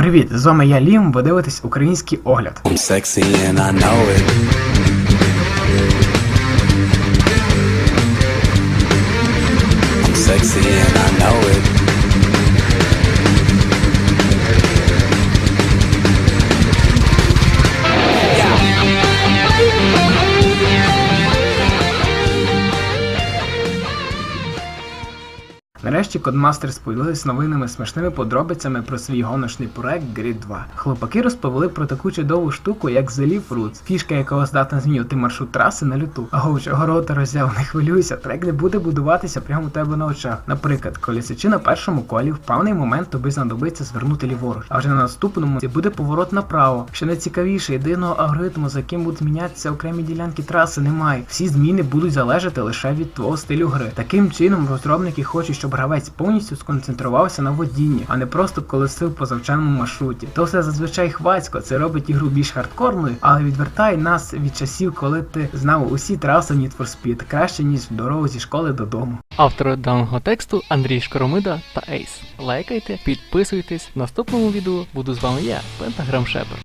Привіт, з вами я Лім, ви дивитесь український огляд. I'm sexy and I know it. I'm sexy and I know it. Нарешті Codemasters поділились новинними смішними подробицями про свій гоночний проект Grid 2. Хлопаки розповіли про таку чудову штуку, як Leaf Roots, фішка якого здатна змінювати маршрут траси на люту. Аго, чого рота роззяв, не хвилюйся, трек не буде будуватися прямо у тебе на очах. Наприклад, коли на першому колі, в певний момент тобі знадобиться звернути ліворуч, а вже на наступному це буде поворот направо. Що найцікавіше, єдиного алгоритму, за яким будуть змінятися окремі ділянки траси, немає. Всі зміни будуть залежати лише від твого стилю гри. Таким чином, розробники хочуть, щоб гравець повністю сконцентрувався на водінні, а не просто колесив по завченому маршруті. То все зазвичай хвацько, це робить ігру більш хардкорною, але відвертає нас від часів, коли ти знав усі траси Need for Speed краще ніж дорогу зі школи додому. Автори даного тексту Андрій Шкоромида та Ейс. Лайкайте, підписуйтесь. В наступному відео буду з вами я, Пентаграм Шепер.